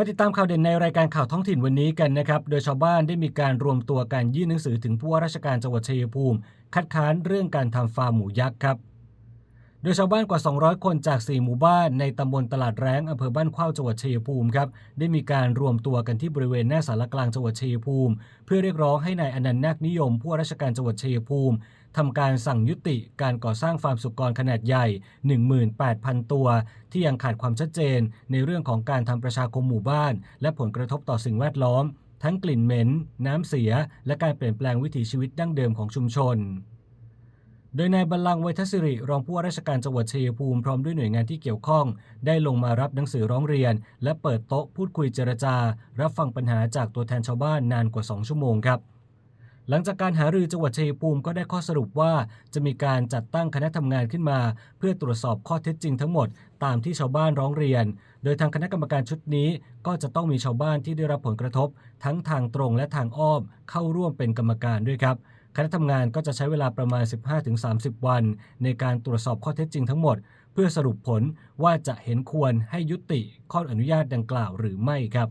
มาติดตามข่าวเด่นในรายการข่าวท้องถิ่นวันนี้กันนะครับ โดยชาวบ้านได้มีการรวมตัวกันยื่นหนังสือถึงผู้ว่าราชการจังหวัดชัยภูมิ คัดค้านเรื่องการทำฟาร์มหมูยักษ์ครับ โดยชาวบ้านกว่า 200 คนจาก 4 หมู่บ้านในตำบลตลาดแร้งอำเภอบ้านเข้าจังหวัดชัยภูมิครับได้มีการรวมตัวกันที่บริเวณหน้าสารกลางจังหวัดชัยภูมิ เพื่อเรียกร้องให้นายอนันต์นาคนิยมผู้ว่าราชการจังหวัดชัยภูมิทำการสั่งยุติการก่อสร้างฟาร์มสุกรขนาดใหญ่ 18,000 ตัว ที่ยังขาดความชัดเจน ในเรื่องของการทำประชาคมหมู่บ้าน และผลกระทบต่อสิ่งแวดล้อม ทั้งกลิ่นเหม็น น้ำเสีย และการเปลี่ยนแปลงวิถีชีวิตดั้งเดิมของชุมชน ดยนายบัลลังก์ไวยทศิริรองผู้ว่าราชการจังหวัดชัยภูมิพร้อมด้วยหน่วยงานที่เกี่ยวข้อง ได้ลงมารับหนังสือร้องเรียน และเปิดโต๊ะพูดคุยเจรจา รับฟังปัญหาจากตัวแทนชาวบ้านนานกว่า 2 ชั่วโมงครับหลังจากการหารือจังหวัดชัยภูมิก็ได้ข้อสรุปว่า จะมีการจัดตั้งคณะทำงานขึ้นมา เพื่อตรวจสอบข้อเท็จจริงทั้งหมด ตามที่ชาวบ้านร้องเรียน โดยทางคณะกรรมการชุดนี้ก็จะต้องมีชาวบ้านที่ได้รับผลกระทบ ทั้งทางตรงและทางอ้อมเข้าร่วมเป็นกรรมการด้วยครับ คณะทำงานก็จะใช้เวลาประมาณ 15-30 วัน ในการตรวจสอบข้อเท็จจริงทั้งหมด เพื่อสรุปผลว่าจะเห็นควรให้ยุติข้ออนุญาตดังกล่าวหรือไม่ครับ